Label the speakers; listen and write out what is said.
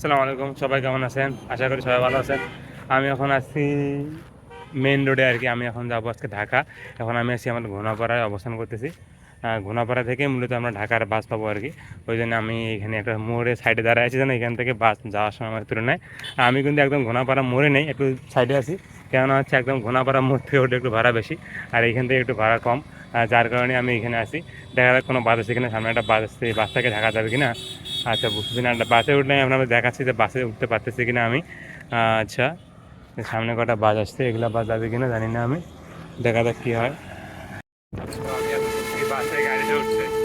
Speaker 1: আসসালামু আলাইকুম, সবাই কেমন আছেন? আশা করি সবাই ভালো আছেন। আমি এখন আছি মেন রোডে আর কি। আমি এখন যাব আজকে ঢাকা। এখন আমি আছি আমার ঘোনাপাড়ায় অবস্থান করতেছি। ঘোনাপাড়া থেকে মূলত আমরা ঢাকার বাস পাবো আর কি। ওই জন্য আমি এখানে একটা মোড়ে সাইডে দাঁড়ায় আছি যেন এখান থেকে বাস যাওয়ার সময় আমার তুলনায়। আমি কিন্তু একদম ঘোনাপাড়া মোড়ে নেই, একটু সাইডে আছি। কেননা হচ্ছে একদম ঘোনাপাড়া মোড় থেকে ওটা একটু ভাড়া বেশি আর এখান থেকে একটু ভাড়া কম। যার কারণে আমি এখানে আসি দেখা যাক কোনো বাস আছে কিনা, সামনে একটা বাস আসছে বাসটাকে ঢাকা যাবে কিনা। আচ্ছা বুঝতেছি না বাসে উঠলে আমি আপনাকে দেখাচ্ছি যে বাসে উঠতে পারতেছি কিনা আমি। আচ্ছা সামনে কটা বাস আসছে, এগুলো বাস যাবে কিনা জানি না আমি। দেখা যাক কী হয়। বাসে গাড়িতে উঠছে।